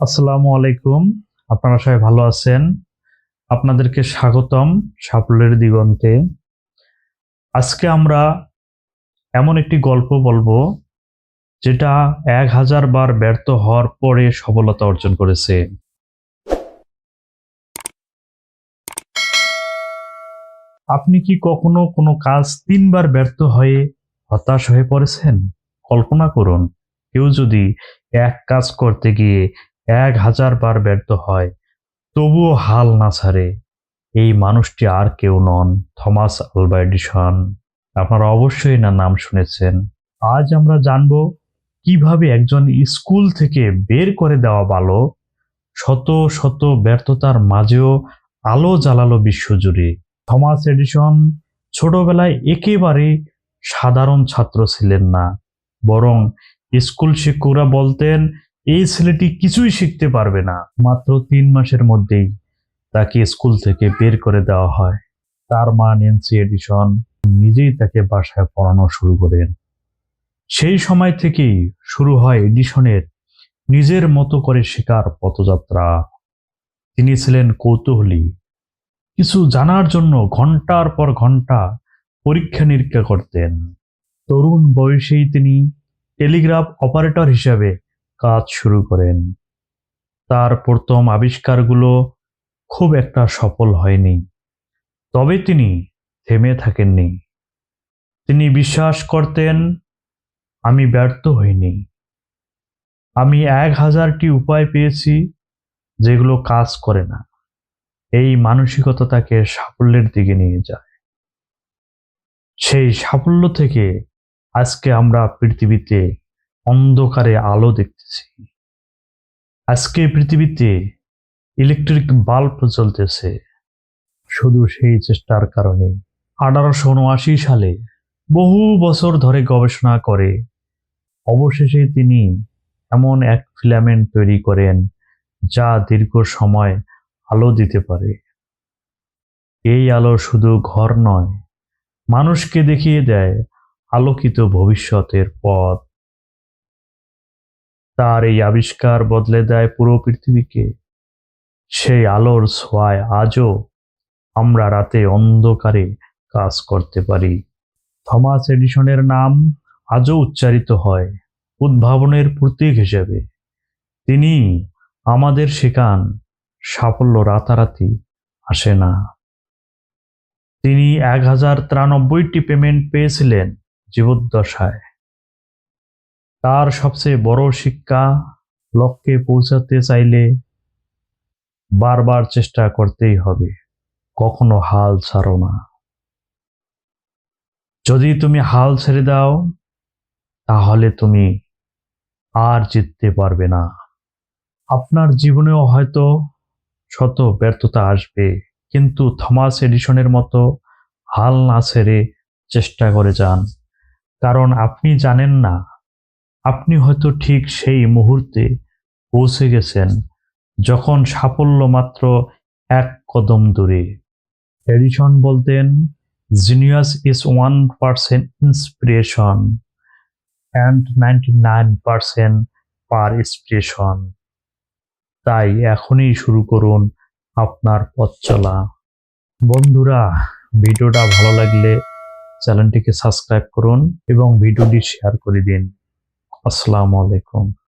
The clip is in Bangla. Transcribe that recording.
আসসালামু আলাইকুম। আপনারা সবাই ভালো আছেন? আপনাদেরকে স্বাগতম সাফল্যের দিগন্তে। আজকে আমরা এমন একটি গল্প বলব, যেটা এক হাজার বার ব্যর্থ হওয়ার পরে সফলতা অর্জন করেছে। আপনি কি কখনো কোনো কাজ তিনবার ব্যর্থ হয়ে হতাশ হয়ে পড়েছেন? কল্পনা করুন, কেউ যদি এক কাজ করতে গিয়ে এক হাজার বার ব্যর্থ হয়, তবুও হাল না ছাড়ে। এই মানুষটি আর কেউ নন, থমাস আলভা এডিসন আপনারা অবশ্যই না নাম শুনেছেন। আজ আমরা জানব কীভাবে একজন স্কুল থেকে বের করে দেওয়া ভালো শত শত ব্যর্থতার মাঝেও আলো জ্বালালো বিশ্বজুড়ে থমাস এডিসন ছোটবেলায় একেবারে সাধারণ ছাত্র ছিলেন না, বরং স্কুল শিক্ষকরা বলতেন এই ছেলেটি কিছুই শিখতে পারবে না। মাত্র তিন মাসের মধ্যেই তাকে স্কুল থেকে বের করে দেওয়া হয়। তার মা নেন্সি এডিসন নিজেই তাকে বাসায় পড়ানো শুরু করেন। সেই সময় থেকেই শুরু হয় এডিসনের নিজের মতো করে শেখার পথযাত্রা। তিনি ছিলেন কৌতূহলী। কিছু জানার জন্য ঘণ্টার পর ঘণ্টা পরীক্ষা নিরীক্ষা করতেন। তরুণ বয়সেই তিনি টেলিগ্রাফ অপারেটর হিসাবে কাজ শুরু করেন। তার প্রথম আবিষ্কারগুলো খুব একটা সফল হয়নি, তবে তিনি থেমে থাকেননি। তিনি বিশ্বাস করতেন, আমি ব্যর্থ হইনি। আমি এক হাজারটি উপায় পেয়েছি যেগুলো কাজ করে না। এই মানসিকতা তাকে সাফল্যের দিকে নিয়ে যায়। সেই সাফল্য থেকে আজকে আমরা পৃথিবীতে অন্ধকারে আলো দেখতেছি। আজকে পৃথিবীতে ইলেকট্রিক বাল্ব চলতেছে শুধু সেই চেষ্টার কারণে। আঠারোশো উনআশি সালে বহু বছর ধরে গবেষণা করে, অবশেষে তিনি এমন এক ফিলামেন্ট তৈরি করেন যা দীর্ঘ সময় আলো দিতে পারে। এই আলো শুধু ঘর নয়, মানুষকে দেখিয়ে দেয় আলোকিত ভবিষ্যতের পথ। তার এই আবিষ্কার বদলে দেয় পুরো পৃথিবীকে। সেই আলোর ছোঁয়ায় আজও আমরা রাতে অন্ধকারে কাজ করতে পারি। থমাস এডিশনের নাম আজও উচ্চারিত হয় উদ্ভাবনের প্রতীক হিসেবে। তিনি আমাদের শেখান, সাফল্য রাতারাতি আসে না। তিনি এক হাজার তিরানব্বইটি পেমেন্ট পেয়েছিলেন জীবদ্দশায়। তার সবচেয়ে বড় শিক্ষা লক্ষ্যে পৌঁছাতে চাইলে বারবার চেষ্টা করতেই হবে। কখনো হাল ছাড়ো না। যদি তুমি হাল ছেড়ে দাও, তাহলে তুমি আর জিততে পারবে না। আপনার জীবনেও হয়তো শত ব্যর্থতা আসবে, কিন্তু থমাস এডিশনের মতো হাল না ছেড়ে চেষ্টা করে যান। কারণ আপনি জানেন না আপনি হয়তো ঠিক সেই মুহূর্তে পৌঁছে গেছেন, যখন সাফল্য মাত্র এক কদম দূরে। এডিশন বলতেন genius is one percent inspiration and ninety nine percent perspiration তাই এখনই শুরু করুন আপনার পথ চলা। বন্ধুরা, ভিডিওটা ভালো লাগলে চ্যানেলটিকে সাবস্ক্রাইব করুন এবং ভিডিওটি শেয়ার করে দিন। আসসালামু আলাইকুম।